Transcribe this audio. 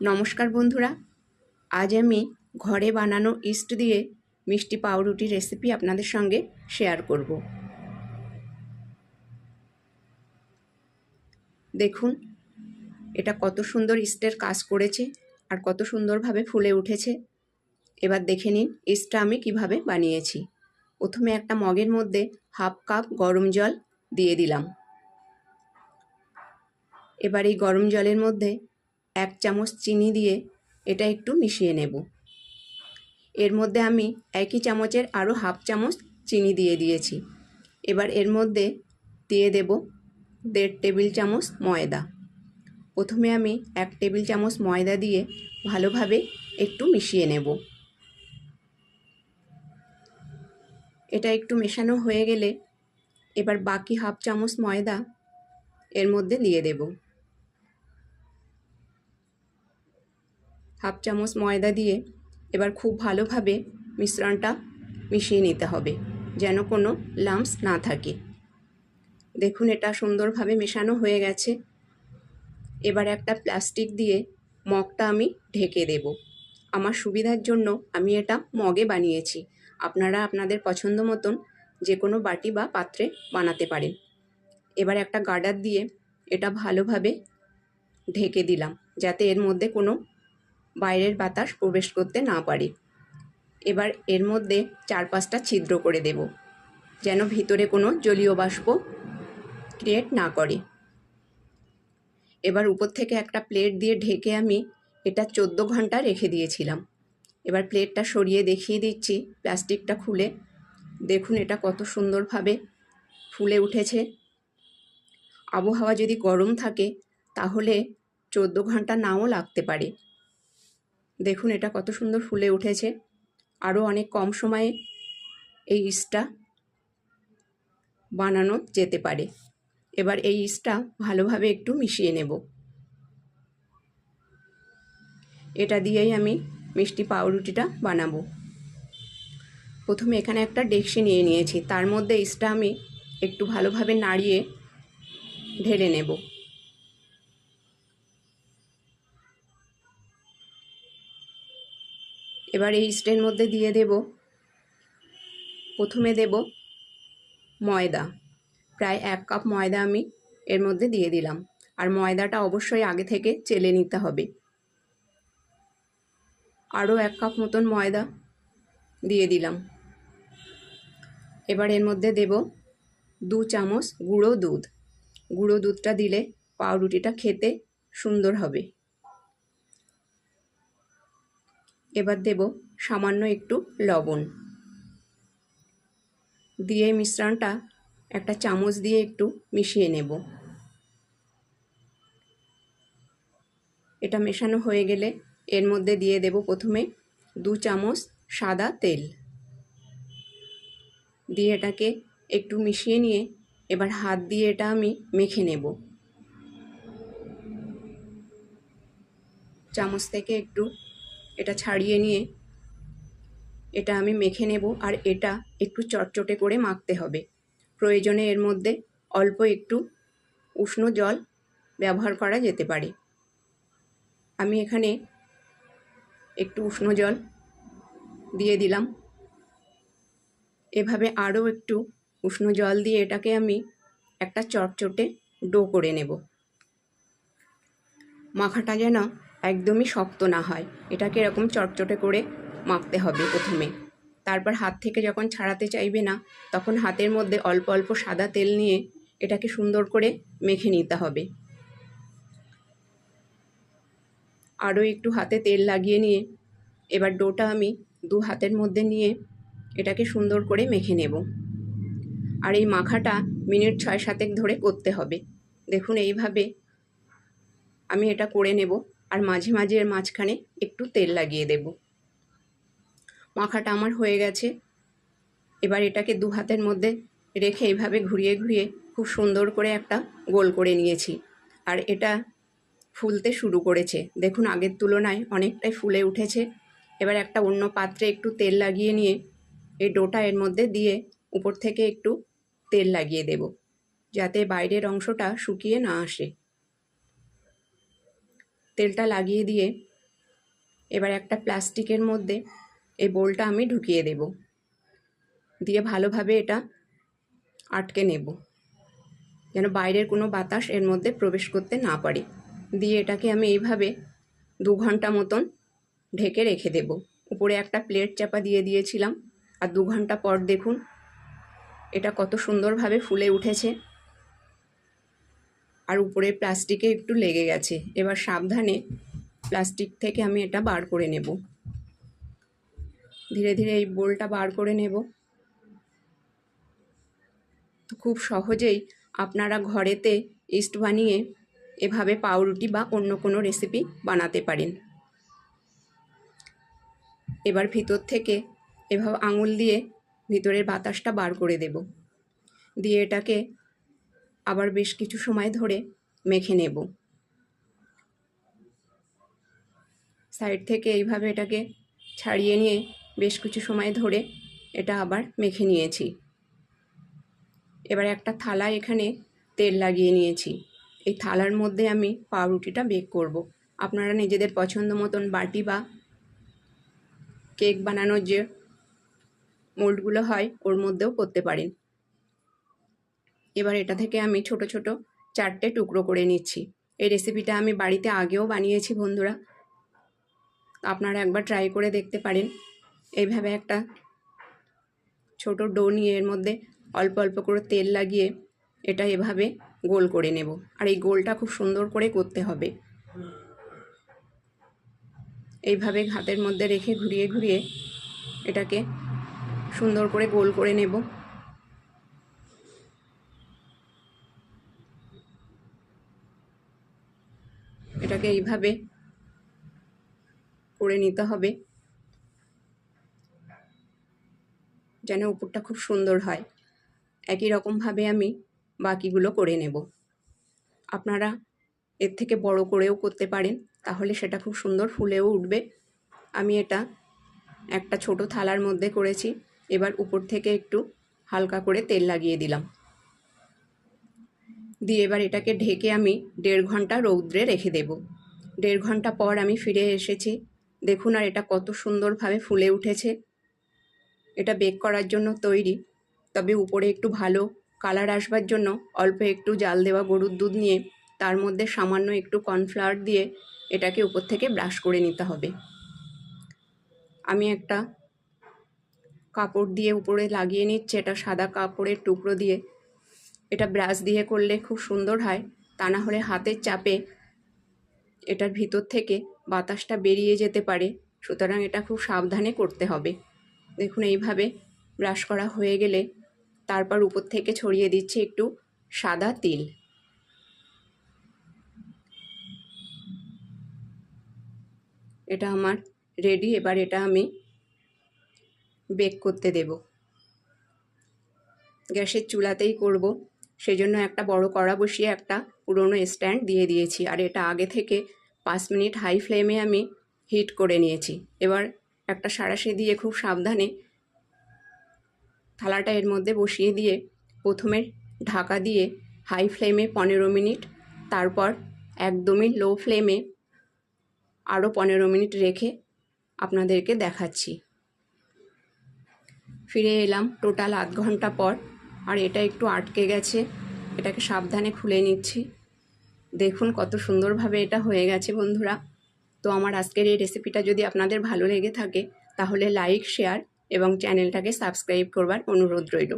নমস্কার বন্ধুরা, আজ আমি ঘরে বানানো ইস্ট দিয়ে মিষ্টি পাউরুটি রেসিপি আপনাদের সঙ্গে শেয়ার করব। দেখুন, এটা কত সুন্দর ইস্টের কাজ করেছে আর কত সুন্দরভাবে ফুলে উঠেছে। এবার দেখে নিন ইস্টটা আমি কীভাবে বানিয়েছি। প্রথমে একটা মগের মধ্যে হাফ কাপ গরম জল দিয়ে দিলাম। এবার এই গরম জলের মধ্যে এক চামচ চিনি দিয়ে এটা একটু মিশিয়ে নেব। এর মধ্যে আমি একই চামচের আরও হাফ চামচ চিনি দিয়ে দিয়েছি। এবার এর মধ্যে দিয়ে দেব দেড় টেবিল চামচ ময়দা। প্রথমে আমি এক টেবিল চামচ ময়দা দিয়ে ভালোভাবে একটু মিশিয়ে নেব। এটা একটু মেশানো হয়ে গেলে এবার বাকি হাফ চামচ ময়দা এর মধ্যে দিয়ে দেব। হাফ চামচ ময়দা দিয়ে এবার খুব ভালোভাবে মিশ্রণটা মিশিয়ে নিতে হবে, যেন কোনো লাম্পস না থাকে। দেখুন এটা সুন্দরভাবে মেশানো হয়ে গেছে। এবার একটা প্লাস্টিক দিয়ে মগটা আমি ঢেকে দেব। আমার সুবিধার জন্য আমি এটা মগে বানিয়েছি। আপনারা আপনাদের পছন্দ মতন যে কোনো বাটি বা পাত্রে বানাতে পারেন। এবার একটা গার্ডার দিয়ে এটা ভালোভাবে ঢেকে দিলাম, যাতে এর মধ্যে কোনো বাইরের বাতাস প্রবেশ করতে না পারে। এবার এর মধ্যে চার পাঁচটা ছিদ্র করে দেব, যেন ভিতরে কোনো জলীয় বাষ্প ক্রিয়েট না করে। এবার উপর থেকে একটা প্লেট দিয়ে ঢেকে আমি এটা চোদ্দ ঘণ্টা রেখে দিয়েছিলাম। এবার প্লেটটা সরিয়ে দেখিয়ে দিচ্ছি, প্লাস্টিকটা খুলে। দেখুন এটা কত সুন্দরভাবে ফুলে উঠেছে। আবহাওয়া যদি গরম থাকে, তাহলে চোদ্দ ঘণ্টা নাও লাগতে পারে। দেখুন এটা কত সুন্দর ফুলে উঠেছে। আরও অনেক কম সময়ে এই ইস্টটা বানানো যেতে পারে। এবার এই ইস্টটা ভালোভাবে একটু মিশিয়ে নেব। এটা দিয়েই আমি মিষ্টি পাউরুটিটা বানাবো। প্রথমে এখানে একটা ডেকসি নিয়ে নিয়েছি। তার মধ্যে ইস্টটা আমি একটু ভালোভাবে নাড়িয়ে ঢেলে নেব। এবার এই ইস্টের মধ্যে দিয়ে দেব। প্রথমে দেব ময়দা। প্রায় এক কাপ ময়দা আমি এর মধ্যে দিয়ে দিলাম। আর ময়দাটা অবশ্যই আগে থেকে চেলে নিতে হবে। আরও এক কাপ মতন ময়দা দিয়ে দিলাম। এবার এর মধ্যে দেব দু চামচ গুঁড়ো দুধ। গুঁড়ো দুধটা দিলে পাউরুটিটা খেতে সুন্দর হবে। এবার দেব সামান্য একটু লবণ। দিয়ে মিশ্রণটা একটা চামচ দিয়ে একটু মিশিয়ে নেব। এটা মেশানো হয়ে গেলে এর মধ্যে দিয়ে দেব প্রথমে দু চামচ সাদা তেল। দিয়ে এটাকে একটু মিশিয়ে নিয়ে এবার হাত দিয়ে এটা আমি মেখে নেব। চামচ থেকে একটু এটা ছাড়িয়ে নিয়ে এটা আমি মেখে নেব আর এটা একটু চটচটে করে মাখতে হবে। প্রয়োজনে এর মধ্যে অল্প একটু উষ্ণ জল ব্যবহার করা যেতে পারে। আমি এখানে একটু উষ্ণ জল দিয়ে দিলাম। এভাবে আরও একটু উষ্ণ জল দিয়ে এটাকে আমি একটা চটচটে ডো করে নেব। মাখাটা যেন একদমই শক্ত না হয়। এটাকে এরকম চটচটে করে মাখতে হবে প্রথমে। তারপর হাত থেকে যখন ছাড়াতে চাইবে না, তখন হাতের মধ্যে অল্প অল্প সাদা তেল নিয়ে এটাকে সুন্দর করে মেখে নিতে হবে। আরও একটু হাতে তেল লাগিয়ে নিয়ে এবার ডোটা আমি দু হাতের মধ্যে নিয়ে এটাকে সুন্দর করে মেখে নেব। আর এই মাখাটা মিনিট ছয় সাতেক ধরে করতে হবে। দেখুন, এইভাবে আমি এটা করে নেব। আর মাঝে মাঝে এর মাঝখানে একটু তেল লাগিয়ে দেব। মাখাটা আমার হয়ে গেছে। এবার এটাকে দু হাতের মধ্যে রেখে এইভাবে ঘুরিয়ে ঘুরিয়ে খুব সুন্দর করে একটা গোল করে নিয়েছি। আর এটা ফুলতে শুরু করেছে। দেখুন, আগের তুলনায় অনেকটাই ফুলে উঠেছে। এবার একটা অন্য পাত্রে একটু তেল লাগিয়ে নিয়ে এই ডোটা এর মধ্যে দিয়ে উপর থেকে একটু তেল লাগিয়ে দেব, যাতে বাইরের অংশটা শুকিয়ে না আসে। তেলটা লাগিয়ে দিয়ে এবার একটা প্লাস্টিকের মধ্যে এই বোলটা আমি ঢুকিয়ে দেব। দিয়ে ভালোভাবে এটা আটকে নেব, যেন বাইরের কোনো বাতাস এর মধ্যে প্রবেশ করতে না পারে। দিয়ে এটাকে আমি এইভাবে দু ঘণ্টা মতন ঢেকে রেখে দেব। উপরে একটা প্লেট চাপা দিয়ে দিয়েছিলাম, আর দু ঘণ্টা পর দেখুন, এটা কত সুন্দরভাবে ফুলে উঠেছে। আর উপরে প্লাস্টিকে একটু লেগে গেছে। এবার সাবধানে প্লাস্টিক থেকে আমি এটা বার করে নেব। ধীরে ধীরে এই বোলটা বার করে নেব। তো খুব সহজেই আপনারা ঘরেতে ইস্ট বানিয়ে এভাবে পাউরুটি বা অন্য কোনো রেসিপি বানাতে পারেন। এবার ভিতর থেকে এভাবে আঙুল দিয়ে ভিতরের বাতাসটা বার করে দেব। দিয়ে এটাকে আবার বেশ কিছু সময় ধরে মেখে নেব। সাইড থেকে এইভাবে এটাকে ছাড়িয়ে নিয়ে বেশ কিছু সময় ধরে এটা আবার মেখে নিয়েছি। এবার একটা থালা এখানে তেল লাগিয়ে নিয়েছি। এই থালার মধ্যে আমি পাউরুটিটা বেক করব। আপনারা নিজেদের পছন্দ মতন বাটি বা কেক বানানোর যে মোল্ডগুলো হয়, ওর মধ্যেও করতে পারেন। এবার এটা থেকে আমি ছোট ছোট চারটে টুকরো করে নিচ্ছি। এই রেসিপিটা আমি বাড়িতে আগেও বানিয়েছি বন্ধুরা। আপনারা একবার ট্রাই করে দেখতে পারেন। এইভাবে একটা ছোট ডো নিয়ে এর মধ্যে অল্প অল্প করে তেল লাগিয়ে এটা এভাবে গোল করে নেব। আর এই গোলটা খুব সুন্দর করে করতে হবে। এইভাবে হাতের মধ্যে রেখে ঘুরিয়ে ঘুরিয়ে এটাকে সুন্দর করে গোল করে নেব। এটাকে এইভাবে করে নিতে হবে। যেন উপরটা খুব সুন্দর হয়। একই রকমভাবে আমি বাকিগুলো করে নেব। আপনারা এর থেকে বড় করেও করতে পারেন, তাহলে সেটা খুব সুন্দর ফুলেও উঠবে। আমি এটা একটা ছোট থালার মধ্যে করেছি। এবার উপর থেকে একটু হালকা করে তেল লাগিয়ে দিলাম। দিয়ে এবার এটাকে ঢেকে আমি দেড় ঘণ্টা রৌদ্রে রেখে দেব। দেড় ঘণ্টা পর আমি ফিরে এসেছি। দেখুন আর এটা কত সুন্দরভাবে ফুলে উঠেছে। এটা বেক করার জন্য তৈরি। তবে উপরে একটু ভালো কালার আসবার জন্য অল্প একটু জাল দেওয়া গরুর দুধ নিয়ে তার মধ্যে সামান্য একটু কর্নফ্লাওয়ার দিয়ে এটাকে উপর থেকে ব্রাশ করে নিতে হবে। আমি একটা কাপড় দিয়ে উপরে লাগিয়ে নিচ্ছে। এটা সাদা কাপড়ের টুকরো দিয়ে এটা ব্রাশ দিয়ে করলে খুব সুন্দর হয়। তা না হলে হাতের চাপে এটার ভিতর থেকে বাতাসটা বেরিয়ে যেতে পারে। সুতরাং এটা খুব সাবধানে করতে হবে। দেখুন, এইভাবে ব্রাশ করা হয়ে গেলে তারপর উপর থেকে ছড়িয়ে দিচ্ছি একটু সাদা তিল। এটা আমার রেডি এবার এটা আমি বেক করতে দেব। গ্যাসের চুলাতেই করব। সেজন্য একটা বড় কড়া বসিয়ে একটা পুরনো স্ট্যান্ড দিয়ে দিয়েছি। আর এটা আগে থেকে পাঁচ মিনিট হাই ফ্লেমে আমি হিট করে নিয়েছি। এবার একটা সাঁড়াশি দিয়ে খুব সাবধানে থালাটা এর মধ্যে বসিয়ে দিয়ে প্রথমে ঢাকা দিয়ে হাই ফ্লেমে পনেরো মিনিট, তারপর একদমই লো ফ্লেমে আরও পনেরো মিনিট রেখে আপনাদেরকে দেখাচ্ছি। ফিরে এলাম টোটাল আধ ঘণ্টা পর। আর এটা একটু আটকে গেছে। এটাকে সাবধানে খুলে নিচ্ছি। দেখুন কত সুন্দরভাবে এটা হয়ে গেছে বন্ধুরা। তো আমার আজকের এই রেসিপিটা যদি আপনাদের ভালো লেগে থাকে, তাহলে লাইক, শেয়ার এবং চ্যানেলটাকে সাবস্ক্রাইব করবার অনুরোধ রইল।